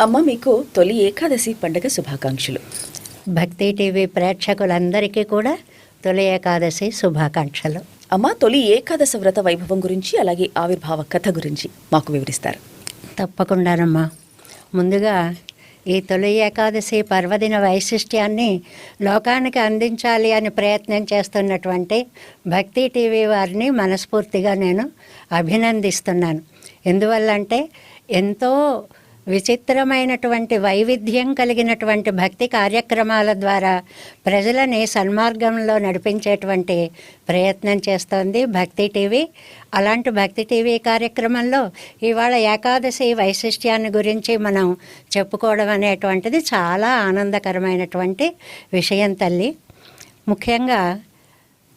అమ్మ మీకు తొలి ఏకాదశి పండుగ శుభాకాంక్షలు. భక్తి టీవీ ప్రేక్షకులందరికీ కూడా తొలి ఏకాదశి శుభాకాంక్షలు. అమ్మ తొలి ఏకాదశ వ్రత వైభవం గురించి అలాగే ఆవిర్భావ కథ గురించి మాకు వివరిస్తారు. తప్పకుండానమ్మా. ముందుగా ఈ తొలి ఏకాదశి పర్వదిన వైశిష్ట్యాన్ని లోకానికి అందించాలి అని ప్రయత్నం చేస్తున్నటువంటి భక్తి టీవీ వారిని మనస్ఫూర్తిగా నేను అభినందిస్తున్నాను. ఎందువల్లంటే ఎంతో విచిత్రమైనటువంటి వైవిధ్యం కలిగినటువంటి భక్తి కార్యక్రమాల ద్వారా ప్రజలని సన్మార్గంలో నడిపించేటువంటి ప్రయత్నం చేస్తోంది భక్తి టీవీ. అలాంటి భక్తి టీవీ కార్యక్రమంలో ఇవాళ ఏకాదశి వైశిష్ట్యాన్ని గురించి మనం చెప్పుకోవడం అనేటువంటిది చాలా ఆనందకరమైనటువంటి విషయం తల్లి. ముఖ్యంగా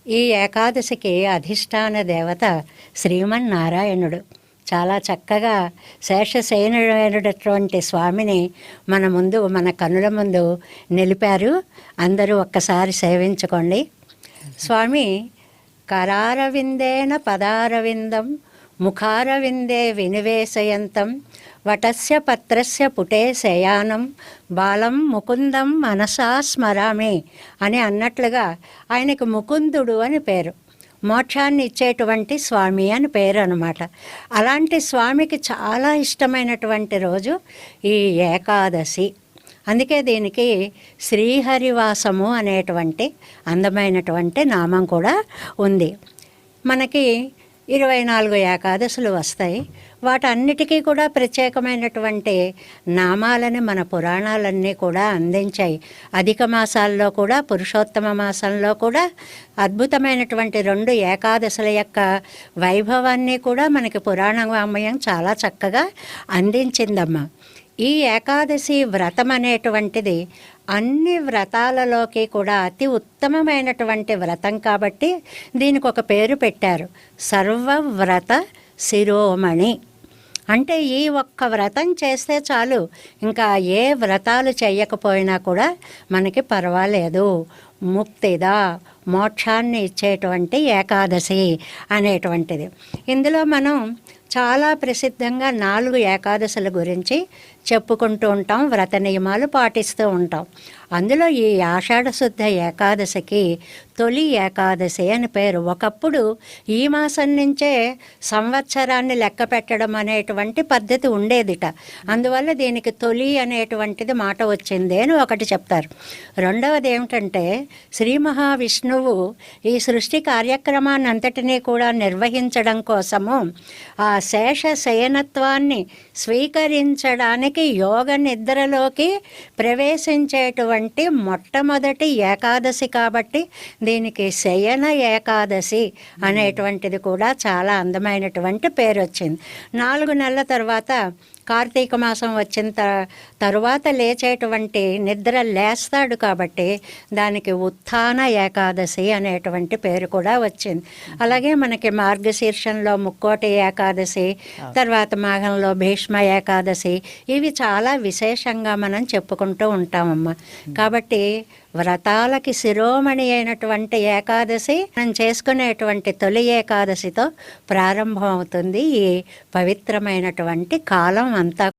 ఈ ఏకాదశికి అధిష్టాన దేవత శ్రీమన్నారాయణుడు. చాలా చక్కగా శేషశయనుడైనటువంటి స్వామిని మన ముందు మన కనుల ముందు నిలిపారు. అందరూ ఒక్కసారి సేవించుకోండి. స్వామి కరారవిందేన పదారవిందం ముఖారవిందే వినివేశయంతం వటస్య పత్రస్య పుటే శయానం బాలం ముకుందం మనసా స్మరామి అని అన్నట్లుగా ఆయనకు ముకుందుడు అని పేరు. మోక్షాన్ని ఇచ్చేటువంటి స్వామి అని పేరు అనమాట అలాంటి స్వామికి చాలా ఇష్టమైనటువంటి రోజు ఈ ఏకాదశి. అందుకే దీనికి శ్రీహరివాసము అనేటువంటి అందమైనటువంటి నామం కూడా ఉంది. మనకి ఇరవై నాలుగు ఏకాదశులు వస్తాయి. వాటన్నిటికీ కూడా ప్రత్యేకమైనటువంటి నామాలని మన పురాణాలన్నీ కూడా అందించాయి. అధిక మాసాల్లో కూడా పురుషోత్తమ మాసంలో కూడా అద్భుతమైనటువంటి రెండు ఏకాదశుల యొక్క వైభవాన్ని కూడా మనకి పురాణవామయం చాలా చక్కగా అందించిందమ్మా. ఈ ఏకాదశి వ్రతం అనేటువంటిది అన్ని వ్రతాలలోకి కూడా అతి ఉత్తమమైనటువంటి వ్రతం కాబట్టి దీనికి ఒక పేరు పెట్టారు. సర్వవ్రత శిరోమణి. అంటే ఈ ఒక్క వ్రతం చేస్తే చాలు. ఇంకా ఏ వ్రతాలు చేయకపోయినా కూడా మనకి పర్వాలేదు. ముక్తిదా మోక్షాన్ని ఇచ్చేటువంటి ఏకాదశి అనేటువంటిది. ఇందులో మనం చాలా ప్రసిద్ధంగా నాలుగు ఏకాదశుల గురించి చెప్పుకుంటూ ఉంటాం వ్రత నియమాలు పాటిస్తూ ఉంటాం. అందులో ఈ ఆషాఢ శుద్ధ ఏకాదశికి తొలి ఏకాదశి అని పేరు. ఒకప్పుడు ఈ మాసం నుంచే సంవత్సరాన్ని లెక్క పెట్టడం అనేటువంటి పద్ధతి ఉండేదిట. అందువల్ల దీనికి తొలి అనేటువంటిది మాట వచ్చింది అని ఒకటి చెప్తారు. రెండవది ఏమిటంటే శ్రీ మహావిష్ణువు ఈ సృష్టి కార్యక్రమాన్ని అంతటినీ కూడా నిర్వహించడం కోసము ఆ శేష శయనత్వాన్ని స్వీకరించడానికి యోగ నిద్రలోకి ప్రవేశించేటువంటి మొట్టమొదటి ఏకాదశి కాబట్టి దీనికి శయన ఏకాదశి అనేటువంటిది కూడా చాలా అందమైనటువంటి పేరు వచ్చింది నాలుగు నెలల తర్వాత కార్తీక మాసం వచ్చిన త తరువాత లేచేటువంటి నిద్ర లేస్తాడు కాబట్టి దానికి ఉత్థాన ఏకాదశి అనేటువంటి పేరు కూడా వచ్చింది. అలాగే మనకి మార్గశీర్షంలో ముక్కోటి ఏకాదశి తర్వాత మాఘంలో భీష్మ ఏకాదశి ఇవి చాలా విశేషంగా మనం చెప్పుకుంటూ ఉంటామమ్మా. కాబట్టి వ్రతాలకి శిరోమణి అయినటువంటి ఏకాదశి మనం చేసుకునేటువంటి తొలి ఏకాదశితో ప్రారంభమవుతుంది ఈ పవిత్రమైనటువంటి కాలం అంతా.